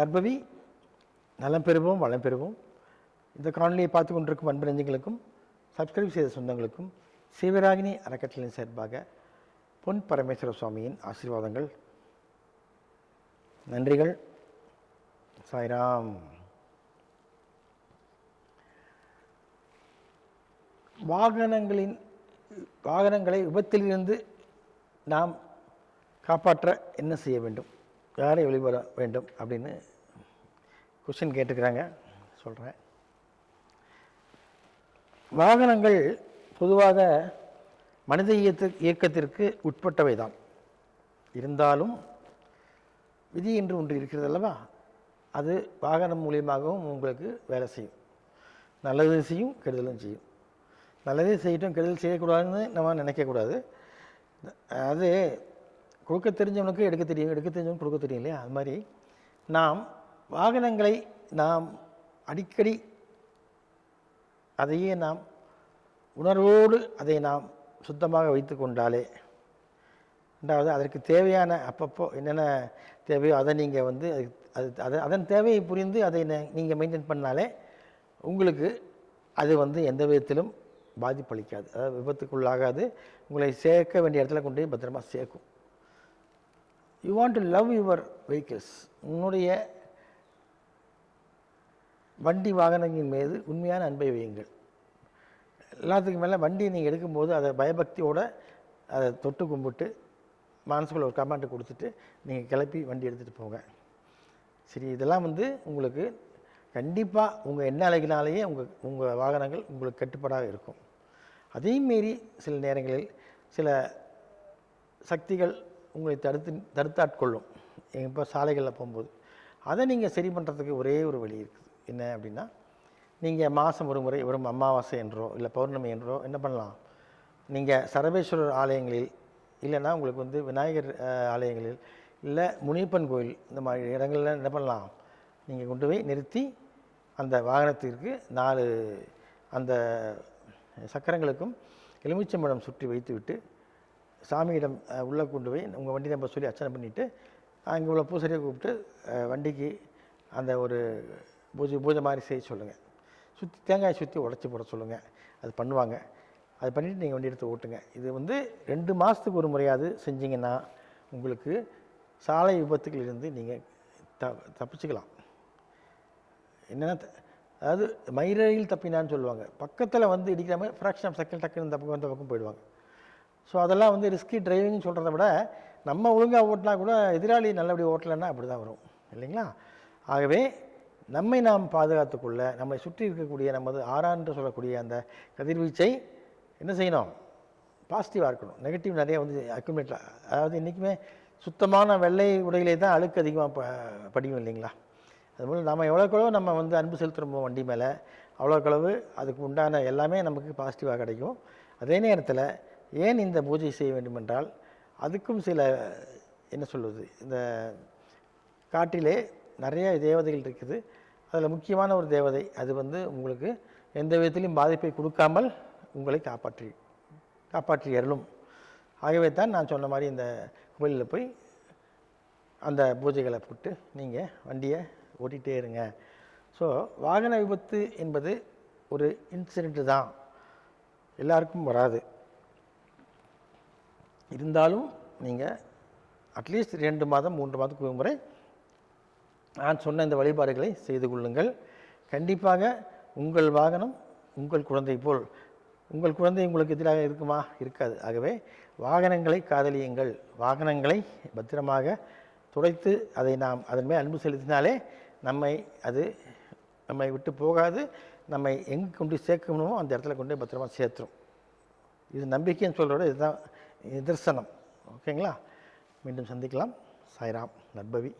நற்பவி நலம் பெறுவோம் வளம் பெறுவோம். இந்த காணொலியை பார்த்து கொண்டிருக்கும் அன்பு சப்ஸ்கிரைப் செய்த சொந்தங்களுக்கும் சிவராகினி அறக்கட்டளின் சார்பாக பொன் பரமேஸ்வர சுவாமியின் ஆசீர்வாதங்கள் நன்றிகள். சாய்ராம். வாகனங்களின் வாகனங்களை விபத்திலிருந்து நாம் காப்பாற்ற என்ன செய்ய வேண்டும்? யாரை வெளிவர வேண்டும் அப்படின்னு கொஷின் கேட்டுக்கிறாங்க. சொல்கிறேன் வாகனங்கள் பொதுவாக மனித இயத்து இயக்கத்திற்கு உட்பட்டவை தான் இருந்தாலும் விதி என்று ஒன்று இருக்கிறது அல்லவா? அது வாகனம் மூலியமாகவும் உங்களுக்கு வேலை செய்யும். நல்லது செய்யும் கெடுதலும் செய்யும். நல்லதே செய்யட்டும் கெடுதல் செய்யக்கூடாதுன்னு நம்ம நினைக்கக்கூடாது. அது கொடுக்க தெரிஞ்சவனுக்கு எடுக்க தெரியும். எடுக்க தெரிஞ்சவனுக்கு கொடுக்க தெரியும் இல்லையா? அது மாதிரி நாம் வாகனங்களை நாம் அடிக்கடி அதையே நாம் உணர்வோடு அதை நாம் சுத்தமாக வைத்து கொண்டாலே ரெண்டாவது அதற்கு தேவையான அப்பப்போ என்னென்ன தேவையோ அதை நீங்கள் வந்து அது அது அதன் தேவையை புரிந்து அதை நீங்கள் மெயின்டைன் பண்ணாலே உங்களுக்கு அது வந்து எந்த விதத்திலும் பாதிப்பளிக்காது. அதாவது விபத்துக்குள்ளாகாது. உங்களை சேர்க்க வேண்டிய இடத்துல கொண்டு போய் பத்திரமா சேர்க்கும். You want to love your vehicles உன்னுடைய வண்டி வாகனங்களின் மீது உண்மையான அன்பை வையுங்கள். எல்லாத்துக்கும் மேலே வண்டியை நீங்கள் எடுக்கும்போது அதை பயபக்தியோடு அதை தொட்டு கும்பிட்டு மனசுக்குள்ள ஒரு கமாண்டை கொடுத்துட்டு நீங்கள் கிளப்பி வண்டி எடுத்துகிட்டு போங்க. சரி இதெல்லாம் வந்து உங்களுக்கு கண்டிப்பாக உங்கள் எண்ண அழகினாலேயே உங்கள் உங்கள் வாகனங்கள் உங்களுக்கு கட்டுப்பாடாக இருக்கும். அதையும் மீறி சில நேரங்களில் சில சக்திகள் உங்களை தடுத்து தடுத்தாட்கொள்ளும். இப்போ சாலைகளில் போகும்போது. அதை நீங்கள் சரி பண்ணுறதுக்கு ஒரே ஒரு வழி இருக்குது. என்ன அப்படின்னா நீங்கள் மாதம் ஒரு முறை வரும் அமாவாசை என்றோ இல்லை பௌர்ணமி என்றோ என்ன பண்ணலாம்? நீங்கள் சரபேஸ்வரர் ஆலயங்களில் இல்லைன்னா உங்களுக்கு வந்து விநாயகர் ஆலயங்களில் இல்லை முனியப்பன் கோயில் இந்த மாதிரி இடங்களில் என்ன பண்ணலாம்? நீங்கள் கொண்டு போய் நிறுத்தி அந்த வாகனத்திற்கு நாலு அந்த சக்கரங்களுக்கும் எலுமிச்சம்பழம் சுற்றி வைத்துவிட்டு சாமியிடம் உள்ளே கொண்டு போய் உங்கள் வண்டி நம்பர் சொல்லி அர்ச்சனை பண்ணிவிட்டு அங்கே உள்ள பூசரியை கூப்பிட்டு வண்டிக்கு அந்த ஒரு பூஜை பூஜை மாதிரி செய்ய சொல்லுங்கள் சுற்றி தேங்காயை சுற்றி உடச்சி போட சொல்லுங்கள் அது பண்ணுவாங்க. அது பண்ணிவிட்டு நீங்கள் வண்டி எடுத்து ஓட்டுங்க. இது வந்து ரெண்டு மாதத்துக்கு ஒரு முறையாவது செஞ்சீங்கன்னா உங்களுக்கு சாலை விபத்துகளிலிருந்து நீங்கள் த தப்பிச்சுக்கலாம். என்னென்னா அதாவது மயிரையில் தப்பினான்னு சொல்லுவாங்க. பக்கத்தில் வந்து இடிக்கிற மாதிரி ஃப்ராக்ஷன் ஆஃப் செகண்ட் டக்குன்னு இந்த பக்கம் இந்த பக்கம் போயிடுவாங்க. ஸோ அதெல்லாம் வந்து ரிஸ்கி டிரைவிங்னு சொல்கிறத விட நம்ம ஒழுங்காக ஓட்டினா கூட எதிராளி நல்லபடியாக ஓட்டலைன்னா அப்படி தான் வரும். இல்லைங்களா? ஆகவே நம்மை நாம் பாதுகாத்துக்கொள்ள நம்மை சுற்றி இருக்கக்கூடிய நமது ஆறான்று சொல்லக்கூடிய அந்த கதிர்வீச்சை என்ன செய்யணும்? பாசிட்டிவாக இருக்கணும். நெகட்டிவ் நிறைய வந்து அக்குமுலேட் அதாவது இன்றைக்குமே சுத்தமான வெள்ளை உடையிலே தான் அழுக்கு அதிகமாக ப படியும் இல்லைங்களா? அதுபோல் நம்ம எவ்வளோக்களவு நம்ம வந்து அன்பு செலுத்துகிறோமோ வண்டி மேலே அவ்வளோக்களவு அதுக்கு உண்டான எல்லாமே நமக்கு பாசிட்டிவாக கிடைக்கும். அதே நேரத்தில் ஏன் இந்த பூஜை செய்ய வேண்டுமென்றால் அதுக்கும் சில என்ன சொல்வது இந்த காட்டிலே நிறைய தேவதைகள் இருக்குது. அதில் முக்கியமான ஒரு தேவதை அது வந்து உங்களுக்கு எந்த விதத்திலையும் பாதிப்பை கொடுக்காமல் உங்களை காப்பாற்றி காப்பாற்றி அருளும். ஆகவே தான் நான் சொன்ன மாதிரி இந்த கோயிலில் போய் அந்த பூஜைகளை போட்டு நீங்கள் வண்டியை ஓட்டிகிட்டே இருங்க. ஸோ வாகன விபத்து என்பது ஒரு இன்சிடெண்ட்டு தான். எல்லாருக்கும் வராது. இருந்தாலும் நீங்கள் அட்லீஸ்ட் ரெண்டு மாதம் மூன்று மாதத்துக்கு ஒரு முறை நான் சொன்ன இந்த வழிபாடுகளை செய்து கொள்ளுங்கள். கண்டிப்பாக உங்கள் வாகனம் உங்கள் குழந்தை போல் உங்கள் குழந்தை உங்களுக்கு எதிராக இருக்குமா? இருக்காது. ஆகவே வாகனங்களை காதலியுங்கள். வாகனங்களை பத்திரமாக துடைத்து அதை நாம் அதன் மேல் அன்பு செலுத்தினாலே நம்மை அது நம்மை விட்டு போகாது. நம்மை எங்கே கொண்டு சேர்க்கணுமோ அந்த இடத்துல கொண்டு போய் சேர்த்துரும். இது நம்பிக்கைன்னு சொல்கிறோட இதுதான் நிதர்சனம் ஓகேங்களா? மீண்டும் சந்திக்கலாம். சாய்ராம் நட்பவி